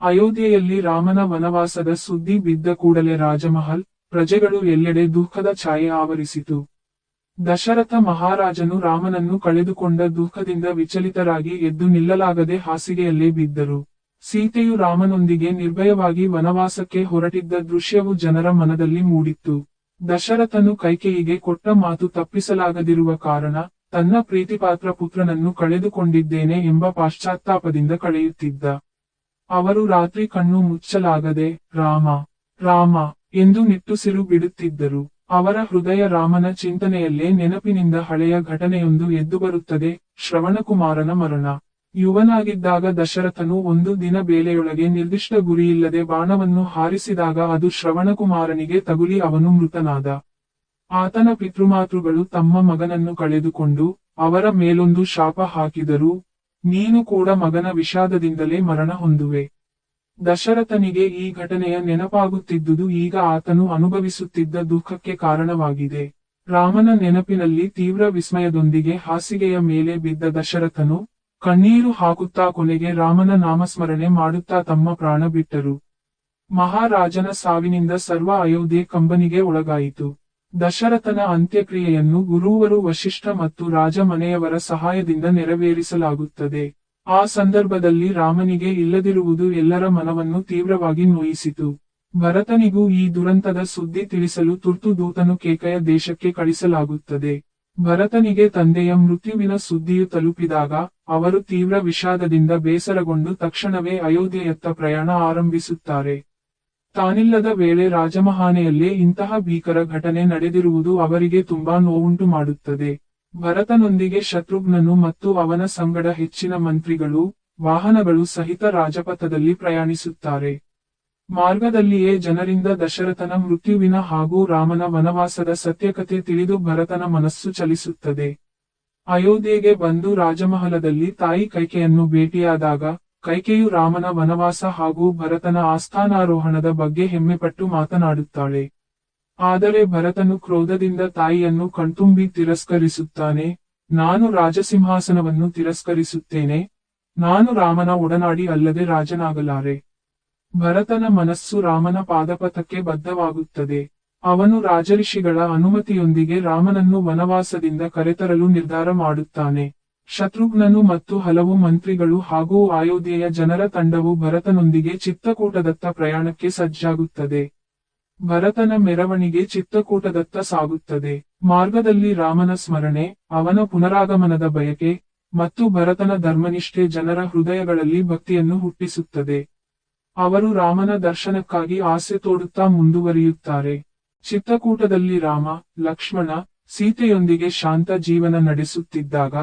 ಅಯೋಧ್ಯೆಯಲ್ಲಿ ರಾಮನ ವನವಾಸದ ಸುದ್ದಿ ಬಿದ್ದ ಕೂಡಲೇ ರಾಜಮಹಲ್, ಪ್ರಜೆಗಳು ಎಲ್ಲೆಡೆ ದುಃಖದ ಛಾಯೆ ಆವರಿಸಿತು. ದಶರಥ ಮಹಾರಾಜನು ರಾಮನನ್ನು ಕಳೆದುಕೊಂಡ ದುಃಖದಿಂದ ವಿಚಲಿತರಾಗಿ ಎದ್ದು ನಿಲ್ಲಲಾಗದೆ ಹಾಸಿಗೆಯಲ್ಲೇ ಬಿದ್ದರು. ಸೀತೆಯು ರಾಮನೊಂದಿಗೆ ನಿರ್ಭಯವಾಗಿ ವನವಾಸಕ್ಕೆ ಹೊರಟಿದ್ದ ದೃಶ್ಯವು ಜನರ ಮನದಲ್ಲಿ ಮೂಡಿತ್ತು. ದಶರಥನು ಕೈಕೇಯಿಗೆ ಕೊಟ್ಟ ಮಾತು ತಪ್ಪಿಸಲಾಗದಿರುವ ಕಾರಣ, ತನ್ನ ಪ್ರೀತಿಪಾತ್ರ ಪುತ್ರನನ್ನು ಕಳೆದುಕೊಂಡಿದ್ದೇನೆ ಎಂಬ ಪಾಶ್ಚಾತ್ತಾಪದಿಂದ ಕಳೆಯುತ್ತಿದ್ದ. ಅವರು ರಾತ್ರಿ ಕಣ್ಣು ಮುಚ್ಚಲಾಗದೆ, ರಾಮ ರಾಮ ಎಂದು ನಿಟ್ಟುಸಿರು ಬಿಡುತ್ತಿದ್ದರು. ಅವರ ಹೃದಯ ರಾಮನ ಚಿಂತನೆಯಲ್ಲೇ ನೆನಪಿನಿಂದ ಹಳೆಯ ಘಟನೆಯೊಂದು ಎದ್ದುಬರುತ್ತದೆ ಶ್ರವಣಕುಮಾರನ ಮರಣ. ಯುವನಾಗಿದ್ದಾಗ ದಶರಥನು ಒಂದು ದಿನ ಬೇಲೆಯೊಳಗೆ ನಿರ್ದಿಷ್ಟ ಗುರಿಯಿಲ್ಲದೆ ಬಾಣವನ್ನು ಹಾರಿಸಿದಾಗ ಅದು ಶ್ರವಣಕುಮಾರನಿಗೆ ತಗುಲಿ ಅವನು ಮೃತನಾದ. ಆತನ ಪಿತೃಮಾತೃಗಳು ತಮ್ಮ ಮಗನನ್ನು ಕಳೆದುಕೊಂಡು ಅವರ ಮೇಲೊಂದು ಶಾಪ ಹಾಕಿದರು ನೀನು ಕೂಡ ಮಗನ ವಿಷಾದದಿಂದಲೇ ಮರಣ ಹೊಂದುವೆ. ದಶರಥನಿಗೆ ಈ ಘಟನೆಯ ನೆನಪಾಗುತ್ತಿದ್ದುದು ಈಗ ಆತನು ಅನುಭವಿಸುತ್ತಿದ್ದ ದುಃಖಕ್ಕೆ ಕಾರಣವಾಗಿದೆ. ರಾಮನ ನೆನಪಿನಲ್ಲಿ ತೀವ್ರ ವಿಸ್ಮಯದೊಂದಿಗೆ ಹಾಸಿಗೆಯ ಮೇಲೆ ಬಿದ್ದ ದಶರಥನು ಕಣ್ಣೀರು ಹಾಕುತ್ತಾ ಕೊನೆಗೆ ರಾಮನ ನಾಮಸ್ಮರಣೆ ಮಾಡುತ್ತಾ ತಮ್ಮ ಪ್ರಾಣ ಬಿಟ್ಟರು. ಮಹಾರಾಜನ ಸಾವಿನಿಂದ ಸರ್ವ ಅಯೋಧ್ಯೆ ಕಂಬನಿಗೆ ಒಳಗಾಯಿತು. ದಶರಥನ ಅಂತ್ಯಕ್ರಿಯೆಯನ್ನು ಗುರುವರು ವಶಿಷ್ಠ ಮತ್ತು ರಾಜ ಮನೆಯವರ ಸಹಾಯದಿಂದ ನೆರವೇರಿಸಲಾಗುತ್ತದೆ. ಆ ಸಂದರ್ಭದಲ್ಲಿ ರಾಮನಿಗೆ ಇಲ್ಲದಿರುವುದು ಎಲ್ಲರ ಮನವನ್ನು ತೀವ್ರವಾಗಿ ನೋಯಿಸಿತು. ಭರತನಿಗೂ ಈ ದುರಂತದ ಸುದ್ದಿ ತಿಳಿಸಲು ತುರ್ತು ದೂತನು ಕೇಕಯ ದೇಶಕ್ಕೆ ಕಳಿಸಲಾಗುತ್ತದೆ. ಭರತನಿಗೆ ತಂದೆಯ ಮೃತ್ಯುವಿನ ಸುದ್ದಿಯು ತಲುಪಿದಾಗ, ಅವರು ತೀವ್ರ ವಿಷಾದದಿಂದ ಬೇಸರಗೊಂಡು ತಕ್ಷಣವೇ ಅಯೋಧ್ಯೆಯತ್ತ ಪ್ರಯಾಣ ಆರಂಭಿಸುತ್ತಾರೆ. ತಾನಿಲ್ಲದ ವೇಳೆ ರಾಜಮಹಾನೆಯಲ್ಲೇ ಇಂತಹ ಭೀಕರ ಘಟನೆ ನಡೆದಿರುವುದು ಅವರಿಗೆ ತುಂಬಾ ನೋವುಂಟು ಮಾಡುತ್ತದೆ. ಭರತನೊಂದಿಗೆ ಶತ್ರುಘ್ನನು ಮತ್ತು ಅವನ ಸಂಗಡ ಹೆಚ್ಚಿನ ಮಂತ್ರಿಗಳು, ವಾಹನಗಳು ಸಹಿತ ರಾಜಪಥದಲ್ಲಿ ಪ್ರಯಾಣಿಸುತ್ತಾರೆ. ಮಾರ್ಗದಲ್ಲಿಯೇ ಜನರಿಂದ ದಶರಥನ ಮೃತ್ಯುವಿನ ಹಾಗೂ ರಾಮನ ವನವಾಸದ ಸತ್ಯಕತೆ ತಿಳಿದು ಭರತನ ಮನಸ್ಸು ಚಲಿಸುತ್ತದೆ. ಅಯೋಧ್ಯೆಗೆ ಬಂದು ರಾಜಮಹಲದಲ್ಲಿ ತಾಯಿ ಕೈಕೆಯನ್ನು ಭೇಟಿಯಾದಾಗ ಕೈಕೆಯು ರಾಮನ ವನವಾಸ ಹಾಗೂ ಭರತನ ಆಸ್ಥಾನಾರೋಹಣದ ಬಗ್ಗೆ ಹೆಮ್ಮೆಪಟ್ಟು ಮಾತನಾಡುತ್ತಾಳೆ. ಆದರೆ ಭರತನು ಕ್ರೋಧದಿಂದ ತಾಯಿಯನ್ನು ಕಣ್ತುಂಬಿ ತಿರಸ್ಕರಿಸುತ್ತಾನೆ. ನಾನು ರಾಜಸಿಂಹಾಸನವನ್ನು ತಿರಸ್ಕರಿಸುತ್ತೇನೆ. ನಾನು ರಾಮನ ಒಡನಾಡಿ ಅಲ್ಲದೆ ರಾಜನಾಗಲಾರೆ. ಭರತನ ಮನಸ್ಸು ರಾಮನ ಪಾದಪಥಕ್ಕೆ ಬದ್ಧವಾಗುತ್ತದೆ. ಅವನು ರಾಜಋಷಿಗಳ ಅನುಮತಿಯೊಂದಿಗೆ ರಾಮನನ್ನು ವನವಾಸದಿಂದ ಕರೆತರಲು ನಿರ್ಧಾರ ಮಾಡುತ್ತಾನೆ. ಶತ್ರುಘ್ನನು ಮತ್ತು ಹಲವು ಮಂತ್ರಿಗಳು ಹಾಗೂ ಅಯೋಧ್ಯೆಯ ಜನರ ತಂಡವು ಭರತನೊಂದಿಗೆ ಚಿತ್ತಕೂಟದತ್ತ ಪ್ರಯಾಣಕ್ಕೆ ಸಜ್ಜಾಗುತ್ತದೆ. ಭರತನ ಮೆರವಣಿಗೆ ಚಿತ್ತಕೂಟದತ್ತ ಸಾಗುತ್ತದೆ. ಮಾರ್ಗದಲ್ಲಿ ರಾಮನ ಸ್ಮರಣೆ, ಅವನ ಪುನರಾಗಮನದ ಬಯಕೆ ಮತ್ತು ಭರತನ ಧರ್ಮನಿಷ್ಠೆ ಜನರ ಹೃದಯಗಳಲ್ಲಿ ಭಕ್ತಿಯನ್ನು ಹುಟ್ಟಿಸುತ್ತದೆ. ಅವರು ರಾಮನ ದರ್ಶನಕ್ಕಾಗಿ ಆಸೆ ತೋಡುತ್ತಾ ಮುಂದುವರಿಯುತ್ತಾರೆ. ಚಿತ್ತಕೂಟದಲ್ಲಿ ರಾಮ, ಲಕ್ಷ್ಮಣ ಸೀತೆಯೊಂದಿಗೆ ಶಾಂತ ಜೀವನ ನಡೆಸುತ್ತಿದ್ದಾಗ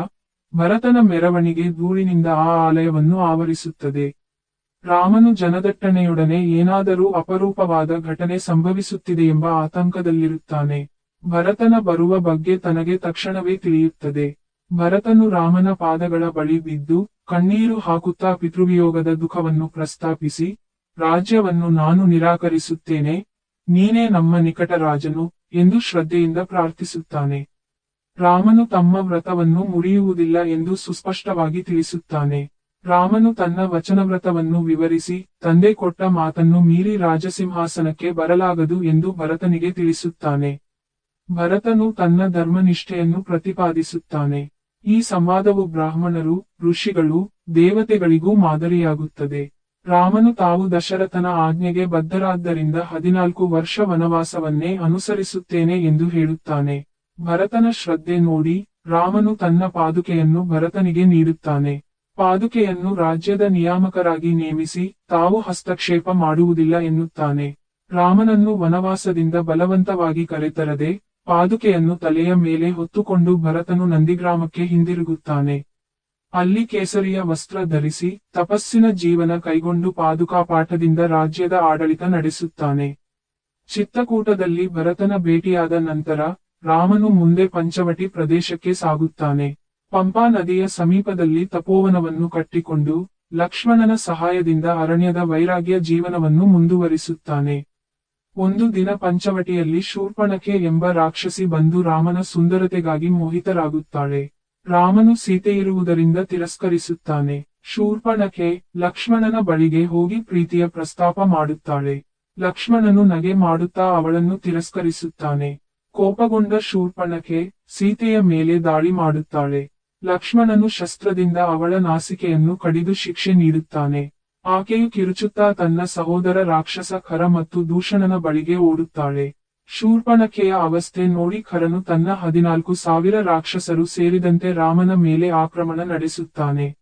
ಭರತನ ಮೆರವಣಿಗೆ ಧೂಳಿನಿಂದ ಆ ಆಲಯವನ್ನು ಆವರಿಸುತ್ತದೆ. ರಾಮನು ಜನದಟ್ಟಣೆಯೊಡನೆ ಏನಾದರೂ ಅಪರೂಪವಾದ ಘಟನೆ ಸಂಭವಿಸುತ್ತಿದೆ ಎಂಬ ಆತಂಕದಲ್ಲಿರುತ್ತಾನೆ. ಭರತನ ಬರುವ ಬಗ್ಗೆ ತನಗೆ ತಕ್ಷಣವೇ ತಿಳಿಯುತ್ತದೆ. ಭರತನು ರಾಮನ ಪಾದಗಳ ಬಳಿ ಬಿದ್ದು, ಕಣ್ಣೀರು ಹಾಕುತ್ತಾ ಪಿತೃವಿಯೋಗದ ದುಃಖವನ್ನು ಪ್ರಸ್ತಾಪಿಸಿ, ರಾಜ್ಯವನ್ನು ನಾನು ನಿರಾಕರಿಸುತ್ತೇನೆ, ನೀನೇ ನಮ್ಮ ನಿಕಟ ರಾಜನು ಎಂದು ಶ್ರದ್ಧೆಯಿಂದ ಪ್ರಾರ್ಥಿಸುತ್ತಾನೆ. ರಾಮನು ತಮ್ಮ ವ್ರತವನ್ನು ಮುರಿಯುವುದಿಲ್ಲ ಎಂದು ಸುಸ್ಪಷ್ಟವಾಗಿ ತಿಳಿಸುತ್ತಾನೆ. ರಾಮನು ತನ್ನ ವಚನವ್ರತವನ್ನು ವಿವರಿಸಿ, ತಂದೆ ಕೊಟ್ಟ ಮಾತನ್ನು ಮೀರಿ ರಾಜಸಿಂಹಾಸನಕ್ಕೆ ಬರಲಾಗದು ಎಂದು ಭರತನಿಗೆ ತಿಳಿಸುತ್ತಾನೆ. ಭರತನು ತನ್ನ ಧರ್ಮನಿಷ್ಠೆಯನ್ನು ಪ್ರತಿಪಾದಿಸುತ್ತಾನೆ. ಈ ಸಂವಾದವು ಬ್ರಾಹ್ಮಣರು, ಋಷಿಗಳು, ದೇವತೆಗಳಿಗೂ ಮಾದರಿಯಾಗುತ್ತದೆ. ರಾಮನು ತಾವು ದಶರಥನ ಆಜ್ಞೆಗೆ ಬದ್ಧರಾದ್ದರಿಂದ ಹದಿನಾಲ್ಕು ವರ್ಷ ವನವಾಸವನ್ನೇ ಅನುಸರಿಸುತ್ತೇನೆ ಎಂದು ಹೇಳುತ್ತಾನೆ. ಭರತನ ಶ್ರದ್ಧೆ ನೋಡಿ ರಾಮನು ತನ್ನ ಪಾದುಕೆಯನ್ನು ಭರತನಿಗೆ ನೀಡುತ್ತಾನೆ. ಪಾದುಕೆಯನ್ನು ರಾಜ್ಯದ ನಿಯಾಮಕರಾಗಿ ನೇಮಿಸಿ ತಾವು ಹಸ್ತಕ್ಷೇಪ ಮಾಡುವುದಿಲ್ಲ ಎನ್ನುತ್ತಾನೆ. ರಾಮನನ್ನು ವನವಾಸದಿಂದ ಬಲವಂತವಾಗಿ ಕರೆತರದೆ ಪಾದುಕೆಯನ್ನು ತಲೆಯ ಮೇಲೆ ಹೊತ್ತುಕೊಂಡು ಭರತನು ನಂದಿಗ್ರಾಮಕ್ಕೆ ಹಿಂದಿರುಗುತ್ತಾನೆ. ಅಲ್ಲಿ ಕೇಸರಿಯ ವಸ್ತ್ರ ಧರಿಸಿ ತಪಸ್ಸಿನ ಜೀವನ ಕೈಗೊಂಡು ಪಾದುಕಾ ಪಾಠದಿಂದ ರಾಜ್ಯದ ಆಡಳಿತ ನಡೆಸುತ್ತಾನೆ. ಚಿತ್ತಕೂಟದಲ್ಲಿ ಭರತನ ಭೇಟಿಯಾದ ನಂತರ ರಾಮನು ಮುಂದೆ ಪಂಚವಟಿ ಪ್ರದೇಶಕ್ಕೆ ಸಾಗುತ್ತಾನೆ. ಪಂಪಾ ನದಿಯ ಸಮೀಪದಲ್ಲಿ ತಪೋವನವನ್ನು ಕಟ್ಟಿಕೊಂಡು ಲಕ್ಷ್ಮಣನ ಸಹಾಯದಿಂದ ಅರಣ್ಯದ ವೈರಾಗ್ಯ ಜೀವನವನ್ನು ಮುಂದುವರಿಸುತ್ತಾನೆ. ಒಂದು ದಿನ ಪಂಚವಟಿಯಲ್ಲಿ ಶೂರ್ಪಣಕೆ ಎಂಬ ರಾಕ್ಷಸಿ ಬಂದು ರಾಮನ ಸುಂದರತೆಗಾಗಿ ಮೋಹಿತರಾಗುತ್ತಾಳೆ. ರಾಮನು ಸೀತೆಯಿರುವುದರಿಂದ ತಿರಸ್ಕರಿಸುತ್ತಾನೆ. ಶೂರ್ಪಣಕೆ ಲಕ್ಷ್ಮಣನ ಬಳಿಗೆ ಹೋಗಿ ಪ್ರೀತಿಯ ಪ್ರಸ್ತಾಪ ಮಾಡುತ್ತಾಳೆ. ಲಕ್ಷ್ಮಣನು ನಗೆ ಮಾಡುತ್ತಾ ಅವಳನ್ನು ತಿರಸ್ಕರಿಸುತ್ತಾನೆ. ಕೋಪಗೊಂಡ ಶೂರ್ಪಣಕೆ ಸೀತೆಯ ಮೇಲೆ ದಾಳಿ ಮಾಡುತ್ತಾಳೆ. ಲಕ್ಷ್ಮಣನು ಶಸ್ತ್ರದಿಂದ ಅವಳ ನಾಸಿಕೆಯನ್ನು ಕಡಿದು ಶಿಕ್ಷೆ ನೀಡುತ್ತಾನೆ. ಆಕೆಯು ಕಿರುಚುತ್ತಾ ತನ್ನ ಸಹೋದರ ರಾಕ್ಷಸ ಖರ ಮತ್ತು ದೂಷಣನ ಬಳಿಗೆ ಓಡುತ್ತಾಳೆ. ಶೂರ್ಪಣಕೆಯ ಅವಸ್ಥೆ ನೋಡಿ ಖರನು ತನ್ನ ಹದಿನಾಲ್ಕು ಸಾವಿರ ರಾಕ್ಷಸರು ಸೇರಿದಂತೆ ರಾಮನ ಮೇಲೆ ಆಕ್ರಮಣ ನಡೆಸುತ್ತಾನೆ.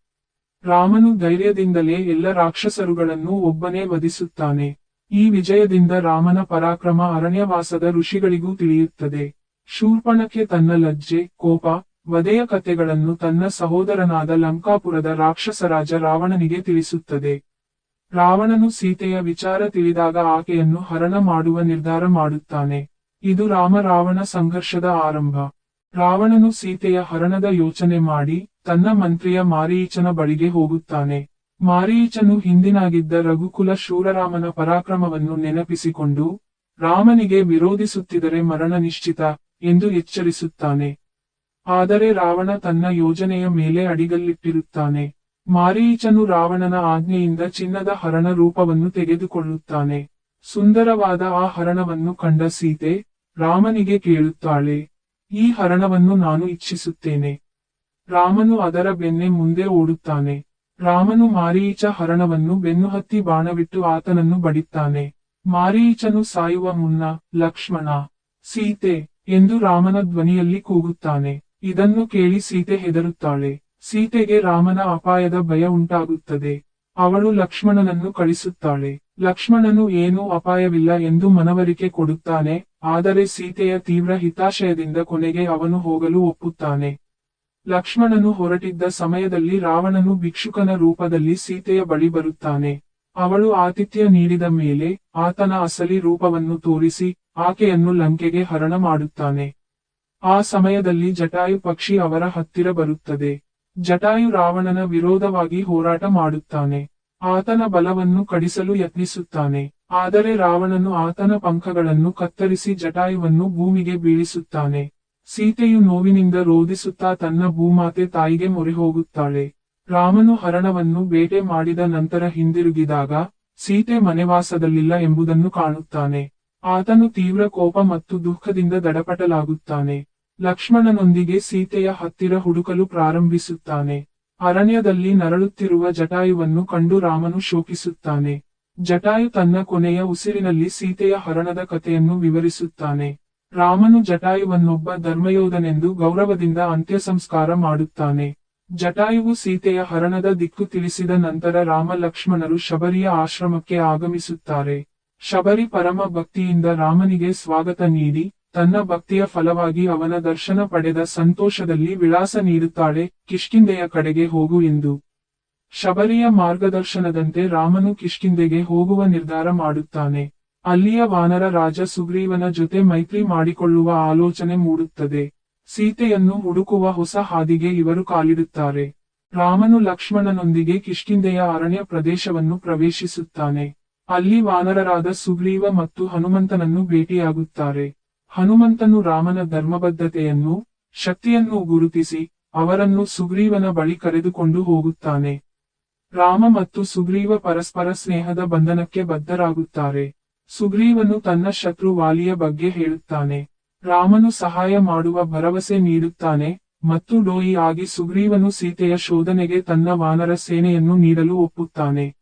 ರಾಮನು ಧೈರ್ಯದಿಂದಲೇ ಎಲ್ಲ ರಾಕ್ಷಸರುಗಳನ್ನು ಒಬ್ಬನೇ ವಧಿಸುತ್ತಾನೆ. ಈ ವಿಜಯದಿಂದ ರಾಮನ ಪರಾಕ್ರಮ ಅರಣ್ಯವಾಸದ ಋಷಿಗಳಿಗೂ ತಿಳಿಯುತ್ತದೆ. ಶೂರ್ಪಣಕ್ಕೆ ತನ್ನ ಲಜ್ಜೆ, ಕೋಪ, ವಧೆಯ ಕಥೆಗಳನ್ನು ತನ್ನ ಸಹೋದರನಾದ ಲಂಕಾಪುರದ ರಾಕ್ಷಸರಾಜ ರಾವಣನಿಗೆ ತಿಳಿಸುತ್ತದೆ. ರಾವಣನು ಸೀತೆಯ ವಿಚಾರ ತಿಳಿದಾಗ ಆಕೆಯನ್ನು ಹರಣ ಮಾಡುವ ನಿರ್ಧಾರ ಮಾಡುತ್ತಾನೆ. ಇದು ರಾಮ ರಾವಣ ಸಂಘರ್ಷದ ಆರಂಭ. ರಾವಣನು ಸೀತೆಯ ಹರಣದ ಯೋಚನೆ ಮಾಡಿ ತನ್ನ ಮಂತ್ರಿಯ ಮಾರೀಚನ ಬಳಿಗೆ ಹೋಗುತ್ತಾನೆ. ಮಾರೀಚನು ಹಿಂದಿನಾಗಿದ್ದ ರಘುಕುಲ ಶೂರರಾಮನ ಪರಾಕ್ರಮವನ್ನು ನೆನಪಿಸಿಕೊಂಡು, ರಾಮನಿಗೆ ವಿರೋಧಿಸುತ್ತಿದರೆ ಮರಣ ನಿಶ್ಚಿತ ಎಂದು ಎಚ್ಚರಿಸುತ್ತಾನೆ. ಆದರೆ ರಾವಣ ತನ್ನ ಯೋಜನೆಯ ಮೇಲೆ ಅಡಿಗಲ್ಲಿಟ್ಟಿರುತ್ತಾನೆ. ಮಾರೀಚನು ರಾವಣನ ಆಜ್ಞೆಯಿಂದ ಚಿನ್ನದ ಹರಣ ರೂಪವನ್ನು ತೆಗೆದುಕೊಳ್ಳುತ್ತಾನೆ. ಸುಂದರವಾದ ಆ ಹರಣವನ್ನು ಕಂಡ ಸೀತೆ ರಾಮನಿಗೆ ಕೇಳುತ್ತಾಳೆ, ಈ ಹರಣವನ್ನು ನಾನು ಇಚ್ಛಿಸುತ್ತೇನೆ. ರಾಮನು ಅದರ ಬೆನ್ನೆ ಮುಂದೆ ಓಡುತ್ತಾನೆ. ರಾಮನು ಮಾರೀಚ ಹರಣವನ್ನು ಬೆನ್ನುಹತ್ತಿ ಬಾಣವಿಟ್ಟು ಆತನನ್ನು ಬಡಿತಾನೆ ಮಾರೀಚನು ಸಾಯುವ ಮುನ್ನ ಲಕ್ಷ್ಮಣ, ಸೀತೆ ಎಂದು ರಾಮನ ಧ್ವನಿಯಲ್ಲಿ ಕೂಗುತ್ತಾನೆ. ಇದನ್ನು ಕೇಳಿ ಸೀತೆ ಹೆದರುತ್ತಾಳೆ. ಸೀತೆಗೆ ರಾಮನ ಅಪಾಯದ ಭಯ ಉಂಟಾಗುತ್ತದೆ. ಅವಳು ಲಕ್ಷ್ಮಣನನ್ನು ಕಳಿಸುತ್ತಾಳೆ. ಲಕ್ಷ್ಮಣನು, ಏನೂ ಅಪಾಯವಿಲ್ಲ ಎಂದು ಮನವರಿಕೆ ಕೊಡುತ್ತಾನೆ, ಆದರೆ ಸೀತೆಯ ತೀವ್ರ ಹಿತಾಶಯದಿಂದ ಕೊನೆಗೆ ಅವನು ಹೋಗಲು ಒಪ್ಪುತ್ತಾನೆ. ಲಕ್ಷ್ಮಣನು ಹೊರಟಿದ್ದ ಸಮಯದಲ್ಲಿ ರಾವಣನು ಭಿಕ್ಷುಕನ ರೂಪದಲ್ಲಿ ಸೀತೆಯ ಬಳಿ ಬರುತ್ತಾನೆ. ಅವಳು ಆತಿಥ್ಯ ನೀಡಿದ ಮೇಲೆ ಆತನ ಅಸಲಿ ರೂಪವನ್ನು ತೋರಿಸಿ ಆಕೆಯನ್ನು ಲಂಕೆಗೆ ಹರಣ ಮಾಡುತ್ತಾನೆ. ಆ ಸಮಯದಲ್ಲಿ ಜಟಾಯು ಪಕ್ಷಿ ಅವರ ಹತ್ತಿರ ಬರುತ್ತದೆ. ಜಟಾಯು ರಾವಣನ ವಿರೋಧವಾಗಿ ಹೋರಾಟ ಮಾಡುತ್ತಾನೆ. ಆತನ ಬಲವನ್ನು ಕಡಿಸಲು ಯತ್ನಿಸುತ್ತಾನೆ. ಆದರೆ ರಾವಣನು ಆತನ ಪಂಖಗಳನ್ನು ಕತ್ತರಿಸಿ ಜಟಾಯುವನ್ನು ಭೂಮಿಗೆ ಬೀಳಿಸುತ್ತಾನೆ. ಸೀತೆಯು ನೋವಿನಿಂದ ರೋಧಿಸುತ್ತಾ ತನ್ನ ಭೂಮಾತೆ ತಾಯಿಗೆ ಮೊರೆ ಹೋಗುತ್ತಾಳೆ ರಾಮನು ಹರಣವನ್ನು ಬೇಟೆ ಮಾಡಿದ ನಂತರ ಹಿಂದಿರುಗಿದಾಗ ಸೀತೆ ಮನೆವಾಸದಲ್ಲಿಲ್ಲ ಎಂಬುದನ್ನು ಕಾಣುತ್ತಾನೆ. ಆತನು ತೀವ್ರ ಕೋಪ ಮತ್ತು ದುಃಖದಿಂದ ದಡಪಟಲಾಗುತ್ತಾನೆ. ಲಕ್ಷ್ಮಣನೊಂದಿಗೆ ಸೀತೆಯ ಹತ್ತಿರ ಹುಡುಕಲು ಪ್ರಾರಂಭಿಸುತ್ತಾನೆ. ಅರಣ್ಯದಲ್ಲಿ ನರಳುತ್ತಿರುವ ಜಟಾಯುವನ್ನು ಕಂಡು ರಾಮನು ಶೋಕಿಸುತ್ತಾನೆ. ಜಟಾಯು ತನ್ನ ಕೊನೆಯ ಉಸಿರಿನಲ್ಲಿ ಸೀತೆಯ ಹರಣದ ಕಥೆಯನ್ನು ವಿವರಿಸುತ್ತಾನೆ. ರಾಮನು ಜಟಾಯುವನ್ನೊಬ್ಬ ಧರ್ಮಯೋಧನೆಂದು ಗೌರವದಿಂದ ಅಂತ್ಯಸಂಸ್ಕಾರ ಮಾಡುತ್ತಾನೆ. ಜಟಾಯುವು ಸೀತೆಯ ಹರಣದ ದಿಕ್ಕು ತಿಳಿಸಿದ ನಂತರ ರಾಮ ಲಕ್ಷ್ಮಣರು ಶಬರಿಯ ಆಶ್ರಮಕ್ಕೆ ಆಗಮಿಸುತ್ತಾರೆ. ಶಬರಿ ಪರಮ ಭಕ್ತಿಯಿಂದ ರಾಮನಿಗೆ ಸ್ವಾಗತ ನೀಡಿ, ತನ್ನ ಭಕ್ತಿಯ ಫಲವಾಗಿ ಅವನ ದರ್ಶನ ಪಡೆದ ಸಂತೋಷದಲ್ಲಿ ವಿಳಾಸ ನೀಡುತ್ತಾಳೆ ಕಿಷ್ಕಿಂದೆಯ ಕಡೆಗೆ ಹೋಗು ಎಂದು. ಶಬರಿಯ ಮಾರ್ಗದರ್ಶನದಂತೆ ರಾಮನು ಕಿಷ್ಕಿಂದೆಗೆ ಹೋಗುವ ನಿರ್ಧಾರ ಮಾಡುತ್ತಾನೆ. ಅಲ್ಲಿಯ ವಾನರ ರಾಜ ಸುಗ್ರೀವನ ಜೊತೆ ಮೈತ್ರಿ ಮಾಡಿಕೊಳ್ಳುವ ಆಲೋಚನೆ ಮೂಡುತ್ತದೆ. ಸೀತೆಯನ್ನು ಹುಡುಕುವ ಹೊಸ ಹಾದಿಗೆ ಇವರು ಕಾಲಿಡುತ್ತಾರೆ. ರಾಮನು ಲಕ್ಷ್ಮಣನೊಂದಿಗೆ ಕಿಷ್ಕಿಂದೆಯ ಅರಣ್ಯ ಪ್ರದೇಶವನ್ನು ಪ್ರವೇಶಿಸುತ್ತಾನೆ. ಅಲ್ಲಿ ವಾನರರಾದ ಸುಗ್ರೀವ ಮತ್ತು ಹನುಮಂತನನ್ನು ಭೇಟಿಯಾಗುತ್ತಾರೆ. ಹನುಮಂತನು ರಾಮನ ಧರ್ಮಬದ್ಧತೆಯನ್ನು, ಶಕ್ತಿಯನ್ನು ಗುರುತಿಸಿ, ಅವರನ್ನು ಸುಗ್ರೀವನ ಬಳಿ ಕರೆದುಕೊಂಡು ಹೋಗುತ್ತಾನೆ. ರಾಮ ಮತ್ತು ಸುಗ್ರೀವ ಪರಸ್ಪರ ಸ್ನೇಹದ ಬಂಧನಕ್ಕೆ ಬದ್ಧರಾಗುತ್ತಾರೆ. ಸುಗ್ರೀವನು ತನ್ನ ಶತ್ರು ವಾಲಿಯ ಬಗ್ಗೆ ಹೇಳುತ್ತಾನೆ. ರಾಮನು ಸಹಾಯ ಮಾಡುವ ಭರವಸೆ ನೀಡುತ್ತಾನೆ ಮತ್ತು ಡೋಯಿ ಆಗಿ ಸುಗ್ರೀವನು ಸೀತೆಯ ಶೋಧನೆಗೆ ತನ್ನ ವಾನರ ಸೇನೆಯನ್ನು ನೀಡಲು ಒಪ್ಪುತ್ತಾನೆ.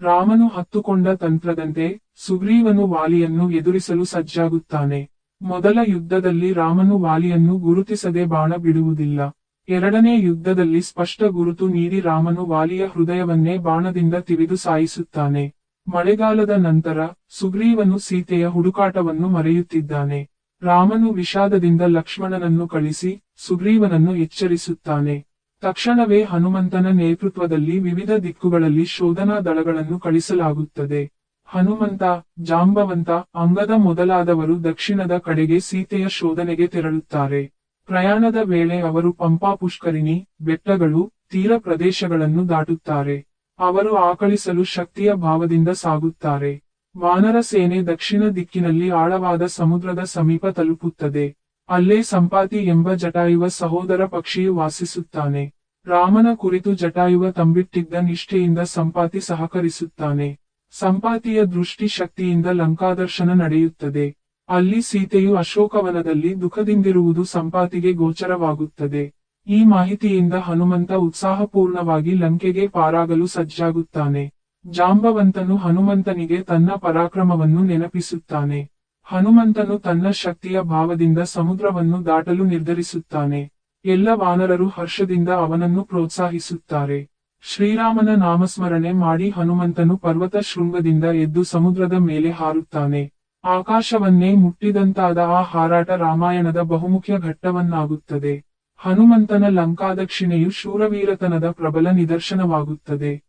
ರಾಮನು ಹತ್ತುಕೊಂಡ ತಂತ್ರದಂತೆ ಸುಗ್ರೀವನು ವಾಲಿಯನ್ನು ಎದುರಿಸಲು ಸಜ್ಜಾಗುತ್ತಾನೆ. ಮೊದಲ ಯುದ್ಧದಲ್ಲಿ ರಾಮನು ವಾಲಿಯನ್ನು ಗುರುತಿಸದೆ ಬಾಣ ಬಿಡುವುದಿಲ್ಲ. ಎರಡನೇ ಯುದ್ಧದಲ್ಲಿ ಸ್ಪಷ್ಟ ಗುರುತು ನೀಡಿ ರಾಮನು ವಾಲಿಯ ಹೃದಯವನ್ನೇ ಬಾಣದಿಂದ ತಿವಿದು ಸಾಯಿಸುತ್ತಾನೆ. ಮಳೆಗಾಲದ ನಂತರ ಸುಗ್ರೀವನು ಸೀತೆಯ ಹುಡುಕಾಟವನ್ನು ಮರೆಯುತ್ತಿದ್ದಾನೆ. ರಾಮನು ವಿಷಾದದಿಂದ ಲಕ್ಷ್ಮಣನನ್ನು ಕಳಿಸಿ ಸುಗ್ರೀವನನ್ನು ಎಚ್ಚರಿಸುತ್ತಾನೆ. ತಕ್ಷಣವೇ ಹನುಮಂತನ ನೇತೃತ್ವದಲ್ಲಿ ವಿವಿಧ ದಿಕ್ಕುಗಳಲ್ಲಿ ಶೋಧನಾ ದಳಗಳನ್ನು ಕಳಿಸಲಾಗುತ್ತದೆ. ಹನುಮಂತ, ಜಾಂಬವಂತ, ಅಂಗದ ಮೊದಲಾದವರು ದಕ್ಷಿಣದ ಕಡೆಗೆ ಸೀತೆಯ ಶೋಧನೆಗೆ ತೆರಳುತ್ತಾರೆ. ಪ್ರಯಾಣದ ವೇಳೆ ಅವರು ಪಂಪಾ ಪುಷ್ಕರಿಣಿ, ಬೆಟ್ಟಗಳು, ತೀರ ಪ್ರದೇಶಗಳನ್ನು ದಾಟುತ್ತಾರೆ. ಅವರು ಆಕಳಿಸಲು ಶಕ್ತಿಯ ಭಾವದಿಂದ ಸಾಗುತ್ತಾರೆ. ವಾನರ ಸೇನೆ ದಕ್ಷಿಣ ದಿಕ್ಕಿನಲ್ಲಿ ಆಳವಾದ ಸಮುದ್ರದ ಸಮೀಪ ತಲುಪುತ್ತದೆ. ಅಲ್ಲೇ ಸಂಪಾತಿ ಎಂಬ ಜಟಾಯುವ ಸಹೋದರ ಪಕ್ಷಿಯು ವಾಸಿಸುತ್ತಾನೆ. ರಾಮನ ಕುರಿತು ಜಟಾಯುವ ತಂಬಿಟ್ಟಿದ್ದ ನಿಷ್ಠೆಯಿಂದ ಸಂಪಾತಿ ಸಹಕರಿಸುತ್ತಾನೆ. ಸಂಪಾತಿಯ ದೃಷ್ಟಿ ಶಕ್ತಿಯಿಂದ ಲಂಕಾದರ್ಶನ ನಡೆಯುತ್ತದೆ. ಅಲ್ಲಿ ಸೀತೆಯು ಅಶೋಕವನದಲ್ಲಿ ದುಃಖದಿಂದಿರುವುದು ಸಂಪಾತಿಗೆ ಗೋಚರವಾಗುತ್ತದೆ. ಈ ಮಾಹಿತಿಯಿಂದ ಹನುಮಂತ ಉತ್ಸಾಹಪೂರ್ಣವಾಗಿ ಲಂಕೆಗೆ ಪಾರಾಗಲು ಸಜ್ಜಾಗುತ್ತಾನೆ. ಜಾಂಬವಂತನು ಹನುಮಂತನಿಗೆ ತನ್ನ ಪರಾಕ್ರಮವನ್ನು ನೆನಪಿಸುತ್ತಾನೆ. ಹನುಮಂತನು ತನ್ನ ಶಕ್ತಿಯ ಭಾವದಿಂದ ಸಮುದ್ರವನ್ನು ದಾಟಲು ನಿರ್ಧರಿಸುತ್ತಾನೆ. ಎಲ್ಲ ವಾನರರು ಹರ್ಷದಿಂದ ಅವನನ್ನು ಪ್ರೋತ್ಸಾಹಿಸುತ್ತಾರೆ. ಶ್ರೀರಾಮನ ನಾಮಸ್ಮರಣೆ ಮಾಡಿ ಹನುಮಂತನು ಪರ್ವತ ಶೃಂಗದಿಂದ ಎದ್ದು ಸಮುದ್ರದ ಮೇಲೆ ಹಾರುತ್ತಾನೆ. ಆಕಾಶವನ್ನೇ ಮುಟ್ಟಿದಂತಾದ ಆ ಹಾರಾಟ ರಾಮಾಯಣದ ಬಹುಮುಖ್ಯ ಘಟ್ಟವನ್ನಾಗುತ್ತದೆ. ಹನುಮಂತನ ಲಂಕಾದಕ್ಷಿಣೆಯು ಶೂರವೀರತನದ ಪ್ರಬಲ ನಿದರ್ಶನವಾಗುತ್ತದೆ.